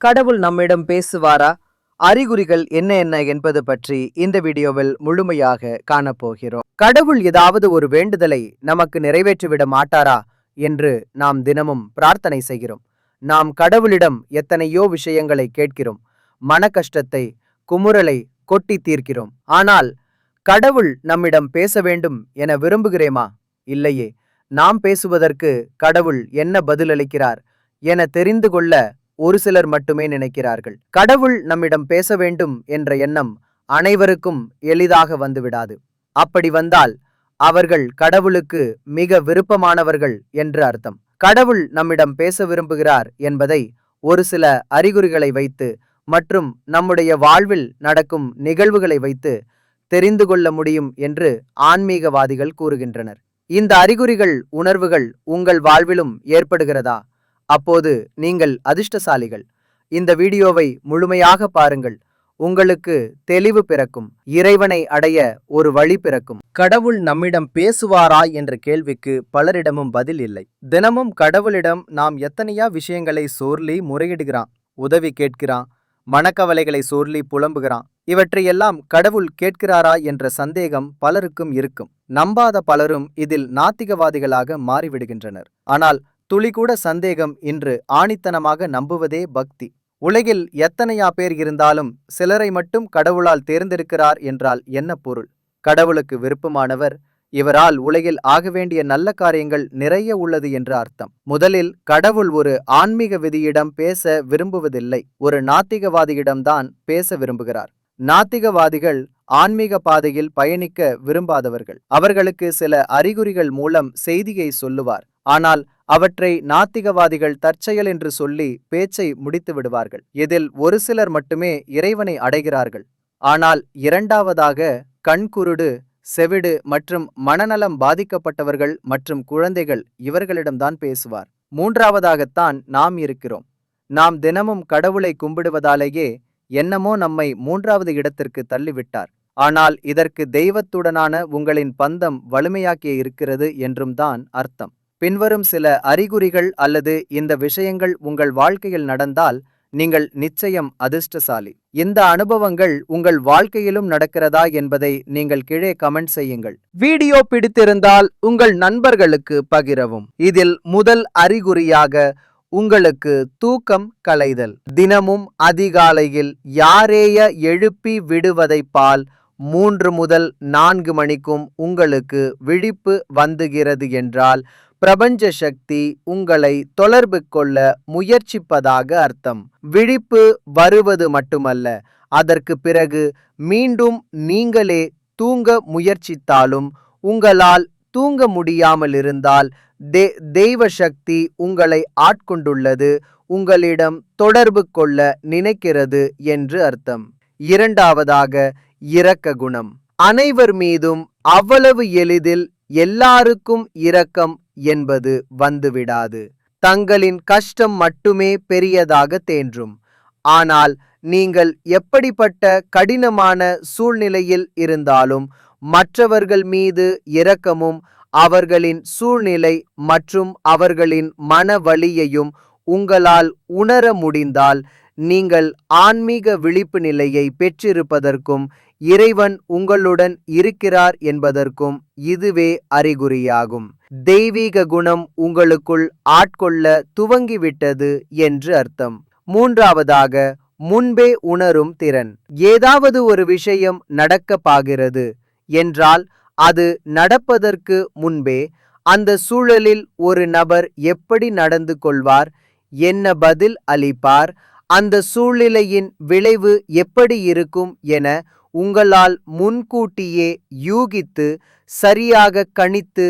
கடவுள் நம்மிடம் பேசுவாரா? அறிகுறிகள் என்ன என்ன என்பது பற்றி இந்த வீடியோவில் முழுமையாக காணப்போகிறோம். கடவுள் ஏதாவது ஒரு வேண்டுதலை நமக்கு நிறைவேற்றிவிட மாட்டாரா என்று நாம் தினமும் பிரார்த்தனை செய்கிறோம். நாம் கடவுளிடம் எத்தனையோ விஷயங்களை கேட்கிறோம். மன கஷ்டத்தை குமுறலை கொட்டி தீர்க்கிறோம். ஆனால் கடவுள் நம்மிடம் பேச வேண்டும் என விரும்புகிறேமா? இல்லையே. நாம் பேசுவதற்கு கடவுள் என்ன பதிலளிக்கிறார் என தெரிந்து கொள்ள ஒரு சிலர் மட்டுமே நினைக்கிறார்கள். கடவுள் நம்மிடம் பேச வேண்டும் என்ற எண்ணம் அனைவருக்கும் எளிதாக வந்துவிடாது. அப்படி வந்தால் அவர்கள் கடவுளுக்கு மிக விருப்பமானவர்கள் என்று அர்த்தம். கடவுள் நம்மிடம் பேச விரும்புகிறார் என்பதை ஒரு சில அறிகுறிகளை வைத்து மற்றும் நம்முடைய வாழ்வில் நடக்கும் நிகழ்வுகளை வைத்து தெரிந்து கொள்ள முடியும் என்று ஆன்மீகவாதிகள் கூறுகின்றனர். இந்த அறிகுறிகள் உணர்வுகள் உங்கள் வாழ்விலும் ஏற்படுகிறதா? அப்போது நீங்கள் அதிர்ஷ்டசாலிகள். இந்த வீடியோவை முழுமையாக பாருங்கள். உங்களுக்கு தெளிவு பிறக்கும். இறைவனை அடைய ஒரு வழி பிறக்கும். கடவுள் நம்மிடம் பேசுவாரா என்ற கேள்விக்கு பலரிடமும் பதில் இல்லை. தினமும் கடவுளிடம் நாம் எத்தனையா விஷயங்களை சோர்லி முறையிடுகிறான் உதவி கேட்கிறான் மனக்கவலைகளை சோர்லி புலம்புகிறான் இவற்றையெல்லாம் கடவுள் கேட்கிறாரா என்ற சந்தேகம் பலருக்கும் இருக்கும். நம்பாத பலரும் இதில் நாத்திகவாதிகளாக மாறிவிடுகின்றனர். ஆனால் துளிகூட சந்தேகம் இன்று ஆணித்தனமாக நம்புவதே பக்தி. உலகில் எத்தனையா பேர் இருந்தாலும் சிலரை மட்டும் கடவுளால் தேர்ந்தெடுக்கிறார் என்றால் என்ன பொருள்? கடவுளுக்கு விருப்பமானவர் இவரால் உலகில் ஆக வேண்டிய நல்ல காரியங்கள் நிறைய உள்ளது என்று அர்த்தம். முதலில் கடவுள் ஒரு ஆன்மீக விதியிடம் பேச விரும்புவதில்லை ஒரு நாத்திகவாதியிடம்தான் பேச விரும்புகிறார். நாத்திகவாதிகள் ஆன்மீக பாதையில் பயணிக்க விரும்பாதவர்கள். அவர்களுக்கு சில அறிகுறிகள் மூலம் செய்தியை சொல்லுவார். ஆனால் அவற்றை நாத்திகவாதிகள் தற்செயல் என்று சொல்லி பேச்சை முடித்து விடுவார்கள். இதில் ஒரு சிலர் மட்டுமே இறைவனை அடைகிறார்கள். ஆனால் இரண்டாவதாக கண்குருடு செவிடு மற்றும் மனநலம் பாதிக்கப்பட்டவர்கள் மற்றும் குழந்தைகள் இவர்களிடம்தான் பேசுவார். மூன்றாவதாகத்தான் நாம் இருக்கிறோம். நாம் தினமும் கடவுளை கும்பிடுவதாலேயே என்னமோ நம்மை மூன்றாவது இடத்திற்கு தள்ளிவிட்டார். ஆனால் இதற்கு தெய்வத்துடனான உங்களின் பந்தம் வலிமையாக்கிய இருக்கிறது என்றும் தான் அர்த்தம். பின்வரும் சில அறிகுறிகள் அல்லது இந்த விஷயங்கள் உங்கள் வாழ்க்கையில் நடந்தால் நீங்கள் நிச்சயம் அதிர்ஷ்டசாலி. இந்த அனுபவங்கள் உங்கள் வாழ்க்கையிலும் நடக்கிறதா என்பதை நீங்கள் கீழே கமெண்ட் செய்யுங்கள். வீடியோ பிடித்திருந்தால் உங்கள் நண்பர்களுக்கு பகிரவும். இதில் முதல் அறிகுறியாக உங்களுக்கு தூக்கம் கலைதல். தினமும் அதிகாலையில் யாரேய எழுப்பி விடுவதைப் பால் மூன்று முதல் நான்கு மணிக்கும் உங்களுக்கு விழிப்பு வந்துகிறது என்றால் பிரபஞ்ச சக்தி உங்களை தொடர்பு கொள்ள முயற்சிப்பதாக அர்த்தம். விழிப்பு வருவது மட்டுமல்ல அதற்கு பிறகு மீண்டும் நீங்களே தூங்க முயற்சித்தாலும் உங்களால் தூங்க முடியாமல் இருந்தால் தே தெய்வ சக்தி உங்களை ஆட்கொண்டுள்ளது உங்களிடம் தொடர்பு கொள்ள நினைக்கிறது என்று அர்த்தம். இரண்டாவதாக இரக்க குணம். அனைவர் மீதும் அவ்வளவு எளிதில் எல்லாருக்கும் இரக்கம் என்பது வந்துவிடாது. தங்களின் கஷ்டம் மட்டுமே பெரியதாக தேன்றும். ஆனால் நீங்கள் எப்படிப்பட்ட கடினமான சூழ்நிலையில் இருந்தாலும் மற்றவர்கள் மீது இரக்கமும் அவர்களின் சூழ்நிலை மற்றும் அவர்களின் மன வழியையும் உங்களால் உணர முடிந்தால் நீங்கள் ஆன்மீக விழிப்பு நிலையை பெற்றிருப்பதற்கும் இறைவன் உங்களுடன் இருக்கிறார் என்பதற்கும் இதுவே அறிகுறியாகும். தெய்வீக குணம் உங்களுக்குள் ஆட்கொள்ள துவங்கிவிட்டது என்று அர்த்தம். மூன்றாவதாக முன்பே உணரும் திறன். ஏதாவது ஒரு விஷயம் நடக்க பாகிறது என்றால் அது நடப்பதற்கு முன்பே அந்த சூழலில் ஒரு நபர் எப்படி நடந்து கொள்வார் என்ன பதில் அளிப்பார் அந்த சூழ்நிலையின் விளைவு எப்படி இருக்கும் என உங்களால் முன்கூட்டியே யூகித்து சரியாக கணித்து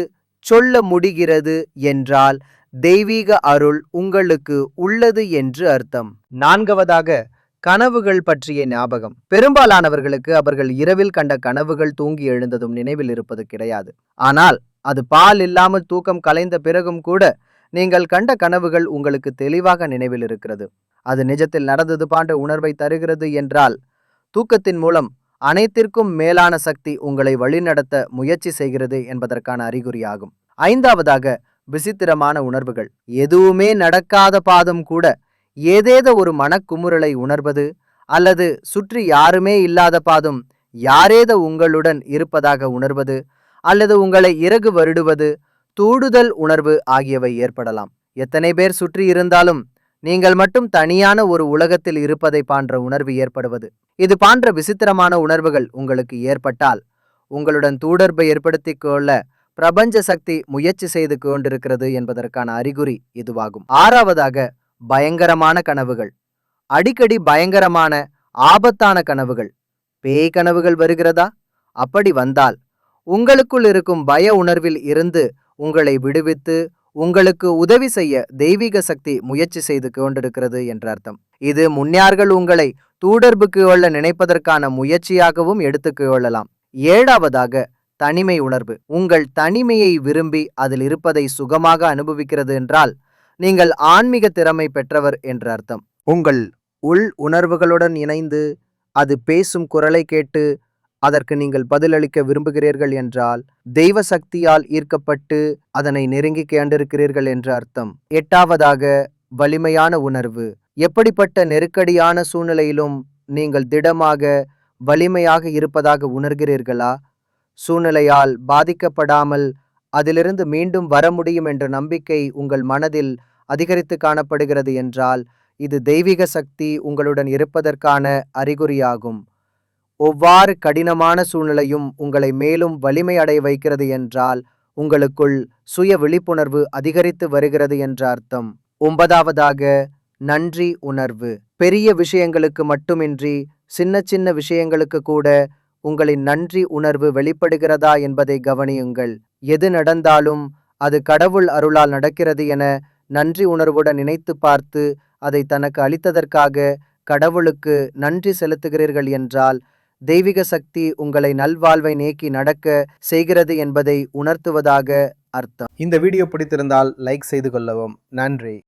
சொல்ல முடிகிறது என்றால் தெய்வீக அருள் உங்களுக்கு உள்ளது என்று அர்த்தம். நான்காவதாக கனவுகள் பற்றிய ஞாபகம். பெரும்பாலானவர்களுக்கு அவர்கள் இரவில் கண்ட கனவுகள் தூங்கி எழுந்ததும் நினைவில் இருப்பது கிடையாது. ஆனால் அது பால் இல்லாமல் தூக்கம் கலைந்த பிறகும் கூட நீங்கள் கண்ட கனவுகள் உங்களுக்கு தெளிவாக நினைவில் இருக்கிறது. அது நிஜத்தில் நடந்தது பாண்ட உணர்வை தருகிறது என்றால் தூக்கத்தின் மூலம் அனைத்திற்கும் மேலான சக்தி உங்களை வழிநடத்த முயற்சி செய்கிறது என்பதற்கான அறிகுறியாகும். ஐந்தாவதாக விசித்திரமான உணர்வுகள். எதுவுமே நடக்காத பாதம் கூட ஏதேதோ ஒரு மனக்குமுறலை உணர்வது அல்லது சுற்றி யாருமே இல்லாத பாதும் யாரேத உங்களுடன் இருப்பதாக உணர்வது அல்லது உங்களை இறகு வருடுவது தூடுதல் உணர்வு ஆகியவை ஏற்படலாம். எத்தனை பேர் சுற்றி இருந்தாலும் நீங்கள் மட்டும் தனியான ஒரு உலகத்தில் இருப்பதை போன்ற உணர்வு ஏற்படுவது. இது போன்ற விசித்திரமான உணர்வுகள் உங்களுக்கு ஏற்பட்டால் உங்களுடன் தூடர்பை ஏற்படுத்திக் கொள்ள பிரபஞ்ச சக்தி முயற்சி செய்து கொண்டிருக்கிறது என்பதற்கான அறிகுறி இதுவாகும். ஆறாவதாக பயங்கரமான கனவுகள். அடிக்கடி பயங்கரமான ஆபத்தான கனவுகள். பேய் கனவுகள் வருகிறதா? அப்படி வந்தால் உங்களுக்குள் இருக்கும் பய உணர்வில் இருந்து உங்களை விடுவித்து உங்களுக்கு உதவி செய்ய தெய்வீக சக்தி முயற்சி செய்து கொண்டிருக்கிறது என்ற அர்த்தம். இது முன்னியார்கள் உங்களை தூடர்புக்கு கொள்ள நினைப்பதற்கான முயற்சியாகவும் எடுத்துக் கொள்ளலாம். ஏழாவதாக தனிமை உணர்வு. உங்கள் தனிமையை விரும்பி அதில் இருப்பதை சுகமாக அனுபவிக்கிறது என்றால் நீங்கள் ஆன்மீக திறமை பெற்றவர் என்ற அர்த்தம். உங்கள் உள் உணர்வுகளுடன் இணைந்து அது பேசும் குரலை கேட்டு அதற்கு நீங்கள் பதிலளிக்க விரும்புகிறீர்கள் என்றால் தெய்வ சக்தியால் ஈர்க்கப்பட்டு அதனை நெருங்கி கேண்டிருக்கிறீர்கள் என்று அர்த்தம். எட்டாவதாக வலிமையான உணர்வு. எப்படிப்பட்ட நெருக்கடியான சூழ்நிலையிலும் நீங்கள் திடமாக வலிமையாக இருப்பதாக உணர்கிறீர்களா? சூழ்நிலையால் பாதிக்கப்படாமல் அதிலிருந்து மீண்டும் வர முடியும் என்ற நம்பிக்கை உங்கள் மனதில் அதிகரித்து காணப்படுகிறது என்றால் இது தெய்வீக சக்தி உங்களுடன் இருப்பதற்கான அறிகுறியாகும். ஒவ்வாறு கடினமான சூழ்நிலையும் உங்களை மேலும் வலிமை அடைய வைக்கிறது என்றால் உங்களுக்குள் சுய விழிப்புணர்வு அதிகரித்து வருகிறது என்ற அர்த்தம். ஒன்பதாவதாக நன்றி உணர்வு. பெரிய விஷயங்களுக்கு மட்டுமின்றி சின்ன சின்ன விஷயங்களுக்கு கூட உங்களின் நன்றி உணர்வு வெளிப்படுகிறதா என்பதை கவனியுங்கள். எது நடந்தாலும் அது கடவுள் அருளால் நடக்கிறது என நன்றி உணர்வுடன் நினைத்து பார்த்து அதை தனக்கு அளித்ததற்காக கடவுளுக்கு நன்றி செலுத்துகிறீர்கள் என்றால் தெய்வீக சக்தி உங்களை நல்வாழ்வை நேக்கி நடக்க செய்கிறது என்பதை உணர்த்துவதாக அர்த்தம். இந்த வீடியோ பிடித்திருந்தால் லைக் செய்து கொள்ளவும். நன்றி.